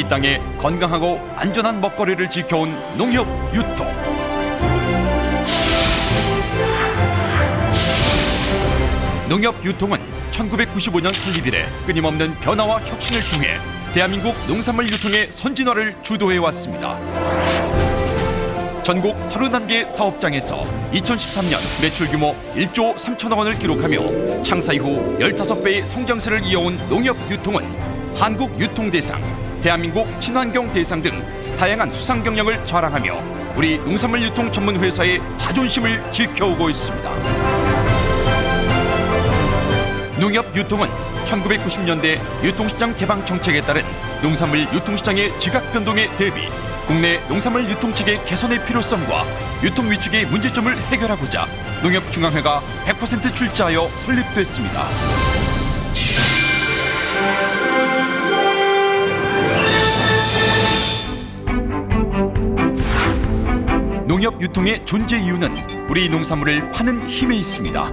이 땅에 건강하고 안전한 먹거리를 지켜온 농협 유통. 농협 유통은 1995년 설립 이래 끊임없는 변화와 혁신을 통해 대한민국 농산물 유통의 선진화를 주도해 왔습니다. 전국 31개 사업장에서 2013년 매출 규모 1조 3천억 원을 기록하며 창사 이후 15배의 성장세를 이어온 농협 유통은 한국 유통대상, 대한민국 친환경 대상 등 다양한 수상 경력을 자랑하며 우리 농산물 유통 전문 회사의 자존심을 지켜오고 있습니다. 농협 유통은 1990년대 유통시장 개방 정책에 따른 농산물 유통시장의 지각 변동에 대비 국내 농산물 유통체계 개선의 필요성과 유통 위축의 문제점을 해결하고자 농협중앙회가 100% 출자하여 설립됐습니다. 농협 유통의 존재 이유는 우리 농산물을 파는 힘에 있습니다.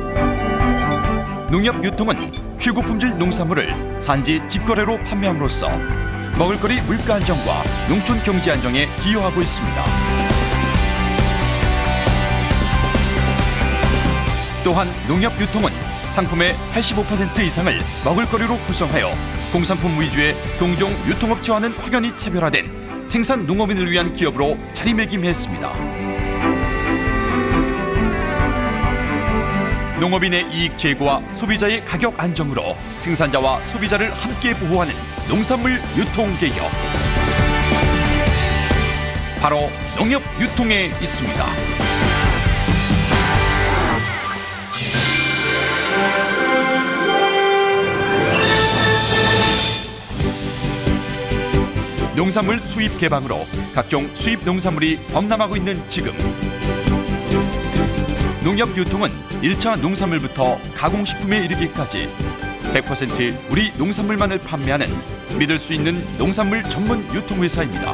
농협 유통은 최고 품질 농산물을 산지 직거래로 판매함으로써 먹을거리 물가 안정과 농촌 경제 안정에 기여하고 있습니다. 또한 농협 유통은 상품의 85% 이상을 먹을거리로 구성하여 공산품 위주의 동종 유통업체와는 확연히 차별화된 생산 농업인을 위한 기업으로 자리매김했습니다. 농업인의 이익 제고와 소비자의 가격 안정으로 생산자와 소비자를 함께 보호하는 농산물 유통 개혁. 바로 농협 유통에 있습니다. 농산물 수입 개방으로 각종 수입 농산물이 범람하고 있는 지금 농협 유통은 1차 농산물부터 가공식품에 이르기까지 100% 우리 농산물만을 판매하는 믿을 수 있는 농산물 전문 유통회사입니다.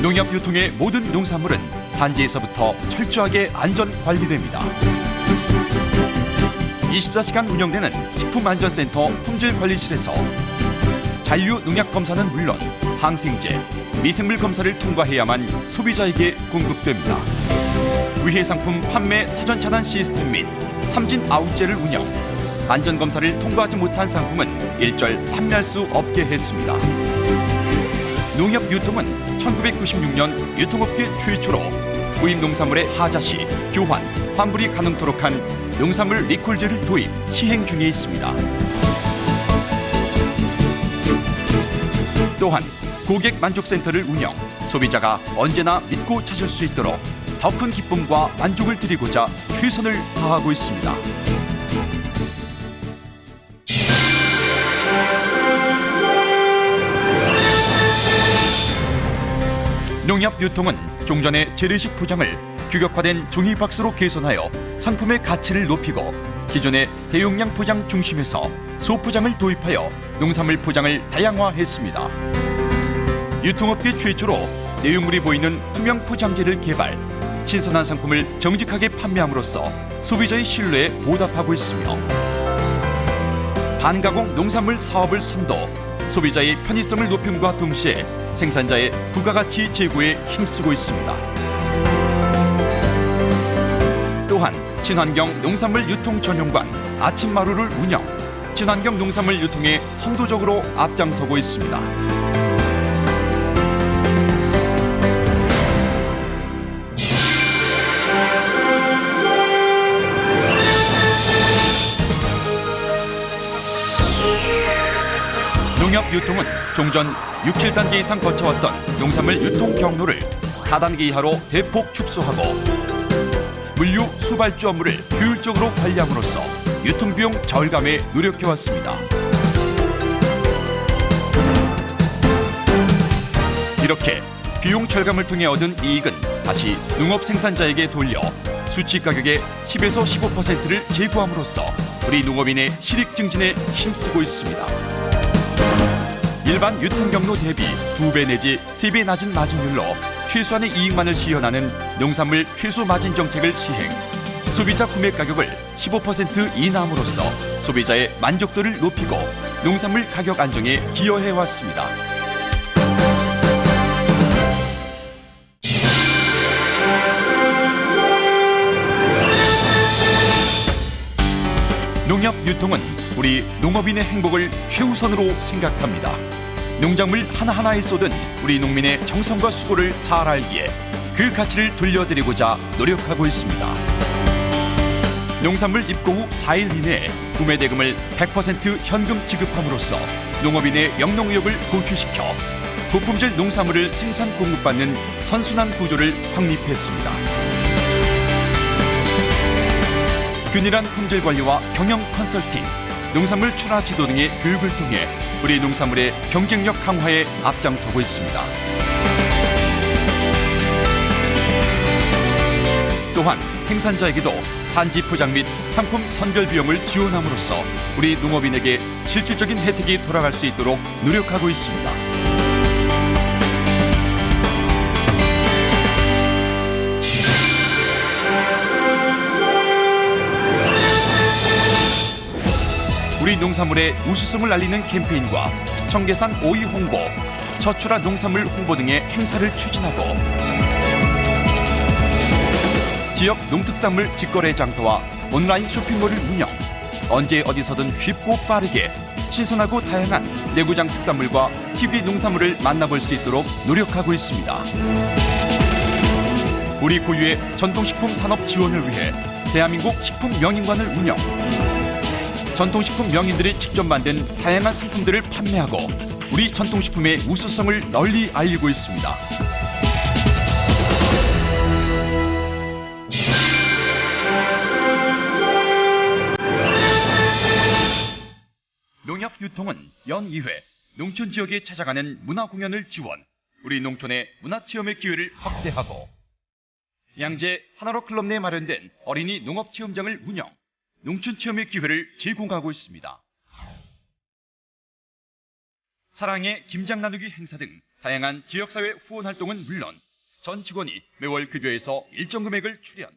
농협 유통의 모든 농산물은 산지에서부터 철저하게 안전 관리됩니다. 24시간 운영되는 식품안전센터 품질관리실에서 잔류 농약 검사는 물론 항생제, 미생물 검사를 통과해야만 소비자에게 공급됩니다. 위해 상품 판매 사전 차단 시스템 및 삼진 아웃제를 운영. 안전 검사를 통과하지 못한 상품은 일절 판매할 수 없게 했습니다. 농협 유통은 1996년 유통업계 최초로 구입 농산물의 하자 시 교환, 환불이 가능토록 한 농산물 리콜제를 도입 시행 중에 있습니다. 또한 고객 만족센터를 운영, 소비자가 언제나 믿고 찾을 수 있도록 더 큰 기쁨과 만족을 드리고자 최선을 다하고 있습니다. 농협 유통은 종전의 재래식 포장을 규격화된 종이 박스로 개선하여 상품의 가치를 높이고 기존의 대용량 포장 중심에서 소포장을 도입하여 농산물 포장을 다양화했습니다. 유통업계 최초로 내용물이 보이는 투명 포장재를 개발, 신선한 상품을 정직하게 판매함으로써 소비자의 신뢰에 보답하고 있으며 반가공 농산물 사업을 선도, 소비자의 편의성을 높임과 동시에 생산자의 부가가치 제고에 힘쓰고 있습니다. 또한 친환경 농산물 유통 전용관 아침마루를 운영, 친환경 농산물 유통에 선도적으로 앞장서고 있습니다. 농협 유통은 종전 6, 7단계 이상 거쳐왔던 농산물 유통 경로를 4단계 이하로 대폭 축소하고 물류 수발주 업무를 효율적으로 관리함으로써 유통비용 절감에 노력해왔습니다. 이렇게 비용 절감을 통해 얻은 이익은 다시 농업 생산자에게 돌려 수치 가격의 10에서 15%를 제고함으로써 우리 농업인의 실익 증진에 힘쓰고 있습니다. 일반 유통 경로 대비 두 배 내지 세 배 낮은 마진율로 최소한의 이익만을 시현하는 농산물 최소 마진 정책을 시행. 소비자 구매 가격을 15% 인하함으로써 소비자의 만족도를 높이고 농산물 가격 안정에 기여해 왔습니다. 농협 유통은 우리 농업인의 행복을 최우선으로 생각합니다. 농작물 하나하나에 쏟은 우리 농민의 정성과 수고를 잘 알기에 그 가치를 돌려드리고자 노력하고 있습니다. 농산물 입고 후 4일 이내에 구매 대금을 100% 현금 지급함으로써 농업인의 영농의욕을 고취시켜 고품질 농산물을 생산 공급받는 선순환 구조를 확립했습니다. 균일한 품질 관리와 경영 컨설팅, 농산물 출하 지도 등의 교육을 통해 우리 농산물의 경쟁력 강화에 앞장서고 있습니다. 또한 생산자에게도 산지 포장 및 상품 선별 비용을 지원함으로써 우리 농업인에게 실질적인 혜택이 돌아갈 수 있도록 노력하고 있습니다. 우리 농산물의 우수성을 알리는 캠페인과 청계산 오이 홍보, 저출하 농산물 홍보 등의 행사를 추진하고 지역 농특산물 직거래 장터와 온라인 쇼핑몰을 운영. 언제 어디서든 쉽고 빠르게 신선하고 다양한 내구장 특산물과 희귀 농산물을 만나볼 수 있도록 노력하고 있습니다. 우리 고유의 전통식품 산업 지원을 위해 대한민국 식품 명인관을 운영. 전통식품 명인들이 직접 만든 다양한 상품들을 판매하고 우리 전통식품의 우수성을 널리 알리고 있습니다. 농협 유통은 연 2회 농촌 지역에 찾아가는 문화 공연을 지원, 우리 농촌의 문화 체험의 기회를 확대하고 양재 하나로 클럽 내 마련된 어린이 농업 체험장을 운영, 농촌 체험의 기회를 제공하고 있습니다. 사랑의 김장 나누기 행사 등 다양한 지역사회 후원 활동은 물론 전 직원이 매월 급여에서 일정 금액을 출연,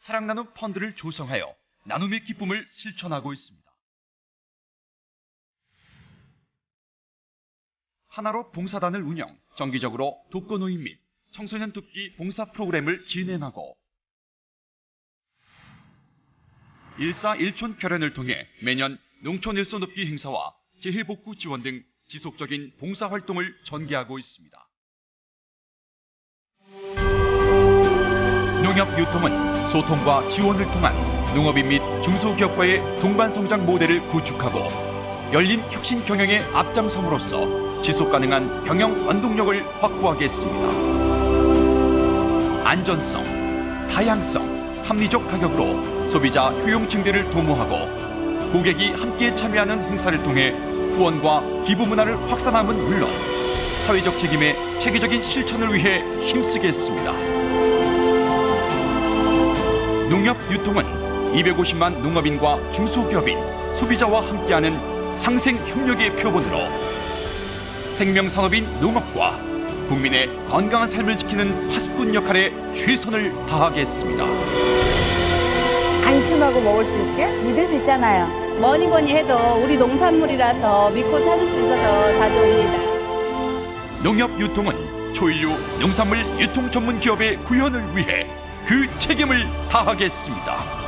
사랑 나눔 펀드를 조성하여 나눔의 기쁨을 실천하고 있습니다. 하나로 봉사단을 운영, 정기적으로 독거노인 및 청소년 돕기 봉사 프로그램을 진행하고 일사 일촌 결연을 통해 매년 농촌 일소 돕기 행사와 재해복구 지원 등 지속적인 봉사 활동을 전개하고 있습니다. 농협 유통은 소통과 지원을 통한 농업인 및 중소기업과의 동반 성장 모델을 구축하고 열린 혁신 경영에 앞장섬으로써 지속 가능한 경영 원동력을 확보하겠습니다. 안전성, 다양성, 합리적 가격으로 소비자 효용 증대를 도모하고 고객이 함께 참여하는 행사를 통해 후원과 기부 문화를 확산함은 물론 사회적 책임의 체계적인 실천을 위해 힘쓰겠습니다. 농협 유통은 250만 농업인과 중소기업인, 소비자와 함께하는 상생 협력의 표본으로 생명산업인 농업과 국민의 건강한 삶을 지키는 파수꾼 역할에 최선을 다하겠습니다. 안심하고 먹을 수 있게 믿을 수 있잖아요. 뭐니 뭐니 해도 우리 농산물이라서 믿고 찾을 수 있어서 자주 옵니다. 농협 유통은 초일류 농산물 유통 전문 기업의 구현을 위해 그 책임을 다하겠습니다.